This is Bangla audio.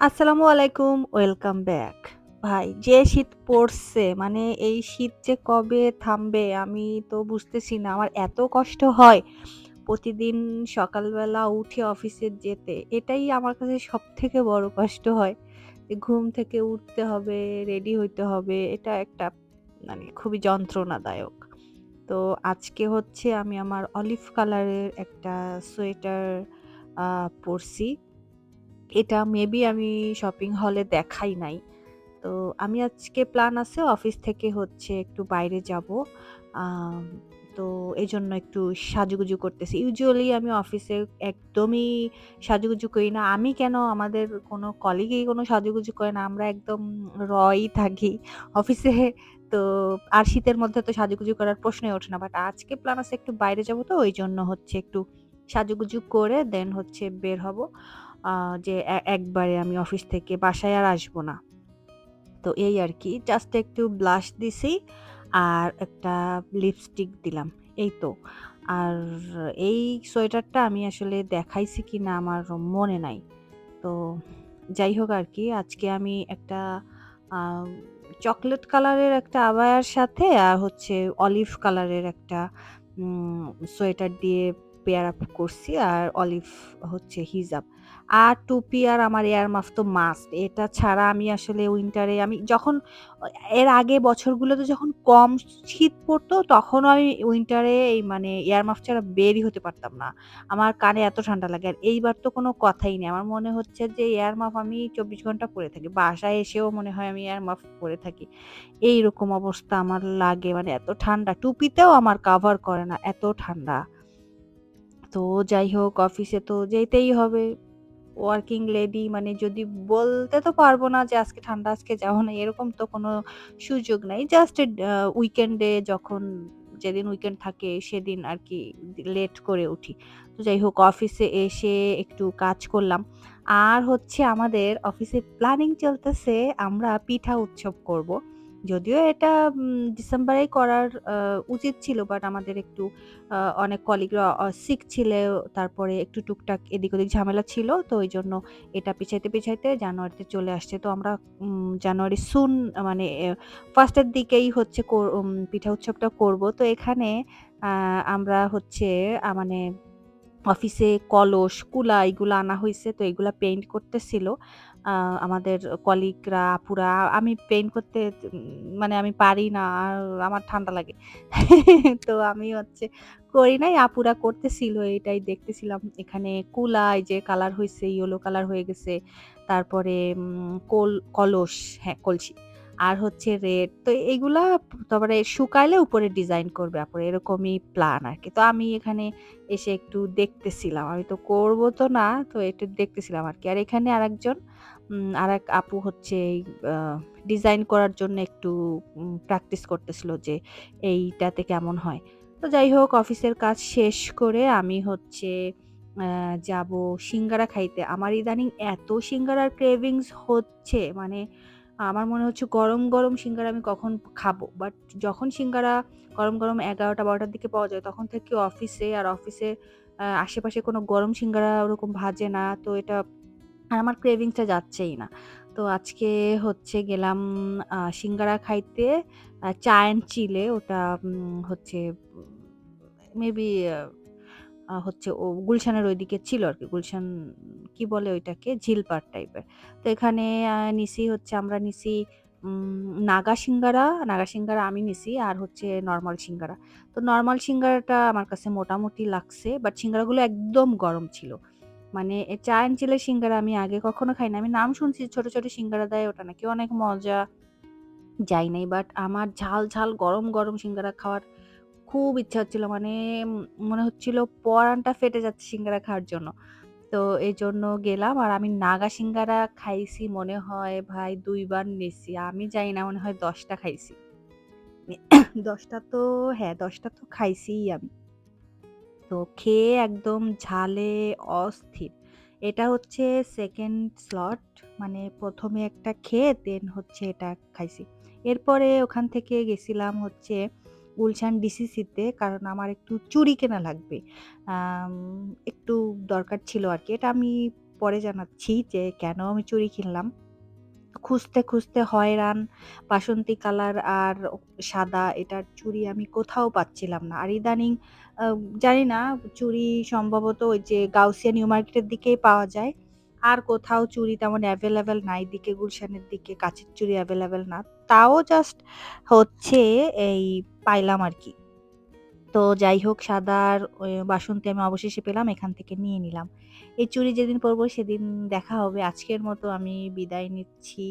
আসসালামু আলাইকুম, ওয়েলকাম ব্যাক। ভাই, যে শীত পড়ছে মানে এই শীত যে কবে থামবে আমি তো বুঝতেছি না, আমার এত কষ্ট হয় প্রতিদিন সকালবেলা উঠে অফিসে যেতে, এটাই আমার কাছে সব থেকে বড় কষ্ট হয় যে ঘুম থেকে উঠতে হবে রেডি হইতে হবে, এটা একটা মানে খুবই যন্ত্রণাদায়ক। তো আজকে হচ্ছে আমি আমার অলিভ কালারের একটা সোয়েটার পরছি। এটা মেবি আমি শপিং হলে দেখাই নাই। তো আমি আজকে প্ল্যান আছে অফিস থেকে হচ্ছে একটু বাইরে যাব। তো এই জন্য একটু সাজুগুজু করতেছি। ইউজুয়ালি আমি অফিসে একদমই সাজুগুজু করি না। আমি কেন আমাদের কোনো কলিগই কোনো সাজুগুজু করে না। আমরা একদম রই থাকি অফিসে। তো আর শীতের মধ্যে তো সাজুগুজু করার প্রশ্নই ওঠে না। বাট আজকে প্ল্যান আছে একটু বাইরে যাব তো, ওই জন্য হচ্ছে একটু সাজুগুজু করে দেন হচ্ছে বের হব। যে একবারে আমি অফিস থেকে বাসায় আর আসব না। তো এই আর কি জাস্ট একটু ব্লাশ দিছি আর একটা লিপস্টিক দিলাম। এই তো। আর এই সোয়েটারটা আমি আসলে দেখাইছি কি না আমার মনে নাই। তো যাই হোক আর কি, আজকে আমি একটা চকলেট কালারের একটা আবায়ার সাথে আর হচ্ছে অলিভ কালারের একটা সোয়েটার দিয়ে পেয়ার আপ করছি। আর অলিভ হচ্ছে হিজাব। আর টুপি আর আমার এয়ার মাফ তো মাস্ট। এটা ছাড়া আমি আসলে উইন্টারে আমি যখন এর আগে বছরগুলোতে যখন কম শীত পড়তো তখনও আমি উইন্টারে এই মানে এয়ার মাফ ছাড়া বেরই হতে পারতাম না। আমার কানে এত ঠান্ডা লাগে। আর এইবার তো কোনো কথাই নেই। আমার মনে হচ্ছে যে এয়ার মাফ আমি ২৪ ঘণ্টা পরে থাকি। বাসায় এসেও মনে হয় আমি এয়ার মাফ পরে থাকি। এইরকম অবস্থা আমার লাগে মানে এত ঠান্ডা। টুপিতেও আমার কাভার করে না, এত ঠান্ডা। তো যাই হোক অফিসে তো যেতেই হবে। ওয়ার্কিং লেডি মানে যদি বলতে তো পারব না যে আজকে ঠান্ডা, আজকে যাব না, এরকম তো কোনো সুযোগ নাই। জাস্ট উইকেন্ডে যখন যেদিন উইকেন্ড থাকে সেদিন আর কি লেট করে উঠি। তো যাই হোক অফিসে এসে একটু কাজ করলাম। আর হচ্ছে আমাদের অফিসে প্ল্যানিং চলতেছে, আমরা পিঠা উৎসব করব। যদিও এটা ডিসেম্বরেই করার উচিত ছিল বাট আমাদের একটু অনেক কলিগরা সিক ছিলে তারপরে একটু টুকটাক এদিক ওদিক ঝামেলা ছিল। তো ওই জন্য এটা পিছাইতে, পিছাইতে জানুয়ারিতে চলে আসছে। তো আমরা জানুয়ারি সুন মানে ফার্স্টের দিকেই হচ্ছে পিঠা উৎসবটা করব। তো এখানে আমরা হচ্ছে মানে অফিসে কলস, কুলা এগুলো আনা হয়েছে তো এগুলো পেইন্ট করতেছিল। আমাদের কলিগরা, আপুরা। আমি পেইন্ট করতে মানে আমি পারি না। আর আমার ঠান্ডা লাগে। তো আমি হচ্ছে করি নাই। আপুরা করতেছিল এটাই দেখতেছিলাম। এখানে কুলাই যে কালার হয়েছে ইয়েলো কালার হয়ে গেছে। তারপরে কল কলস, হ্যাঁ, কলসি। আর হচ্ছে রেড। তো এগুলা তারপরে শুকাইলে উপরে ডিজাইন করবে আপুরা। এরকমই প্ল্যান আর কি তো আমি এখানে এসে একটু দেখতেছিলাম। আমি তো করব তো না। তো একটু দেখতেছিলাম আর কি আর এখানে আরেকজন আর এক আপু হচ্ছে এই ডিজাইন করার জন্য একটু প্র্যাকটিস করতেছিল যে এইটাতে কেমন হয়। তো যাই হোক, অফিসের কাজ শেষ করে আমি হচ্ছে যাব সিঙ্গারা খাইতে। আমার ইদানিং এত সিঙ্গারার ক্রেভিংস হচ্ছে মানে আমার মনে হচ্ছে গরম, গরম সিঙ্গারা আমি কখন খাব। বাট যখন সিঙ্গারা গরম, গরম ১১টা-১২টার দিকে পাওয়া যায় তখন থেকে অফিসে আর অফিসে আশেপাশে কোনো গরম সিঙ্গারা ওরকম ভাজে না। তো এটা আর আমার ক্রেভিংস টা যাচ্ছেই না। তো আজকে হচ্ছে গেলাম সিঙ্গারা খাইতে চা অ্যান্ড চিলে ওটা হচ্ছে মেবি হচ্ছে ও গুলশানের ঐদিকে ছিল আর কি গুলশান কি বলে ওইটাকে? ঝিলপাড় টাইপের। তো এখানে নিছি হচ্ছে আমরা নিছি নাগা সিঙ্গারা, নাগা সিঙ্গারা আমি নিছি আর হচ্ছে নর্মাল সিঙ্গারা। তো নর্মাল সিঙ্গারাটা আমার কাছে মোটামুটি লাগছে। বাট সিঙ্গারাগুলো একদম গরম ছিল। মানে চা অ্যান্ড চিলের সিঙ্গারা আমি আগে কখনো খাই নাই। আমি নাম শুনছি ছোট, ছোট সিঙ্গারা দেয় ওটা নাকি অনেক মজা। যাই নাই। বাট আমার ঝাল, ঝাল গরম, গরম সিঙ্গারা খাওয়ার খুব ইচ্ছা হচ্ছিল। মানে মনে হচ্ছিল পরানটা ফেটে যাচ্ছে সিঙ্গারা খাওয়ার জন্য। তো এই জন্য গেলাম আর আমি নাগা সিঙ্গারা খাইছি মনে হয় ভাই ২ বার নিছি। আমি জানি না মনে হয় দশটা খাইছি। দশটা তো হ্যাঁ, দশটা তো খাইছিই আমি। তো খেয়ে একদম ঝালে অস্থির। এটা হচ্ছে সেকেন্ড স্লট মানে প্রথমে একটা খেয়ে দেন হচ্ছে এটা খাইছি। এরপরে ওখান থেকে গেছিলাম হচ্ছে গুলশান ডিসিসিতে কারণ আমার একটু চুড়ি কেনা লাগবে। একটু দরকার ছিল আর কি এটা আমি পরে জানাচ্ছি যে কেন আমি চুড়ি কিনলাম। খুঁজতে, খুঁজতে হয়রান বাসন্তী কালার আর সাদা এটার চুড়ি আমি কোথাও পাচ্ছিলাম না। আর ইদানিং জানি না চুড়ি সম্ভবত ওই যে গাউসিয়া নিউ মার্কেটের দিকেই পাওয়া যায়। আর কোথাও চুরি তেমন অ্যাভেলেবেল নাই এদিকে গুলশানের দিকে কাছের চুরি অ্যাভেলেবেল না। তাও জাস্ট হচ্ছে এই পাইলাম আর কি তো যাই হোক, সাদার বাসন্তী আমি অবশেষে পেলাম। এখান থেকে নিয়ে নিলাম। এই চুরি যেদিন পরবো সেদিন দেখা হবে। আজকের মতো আমি বিদায় নিচ্ছি।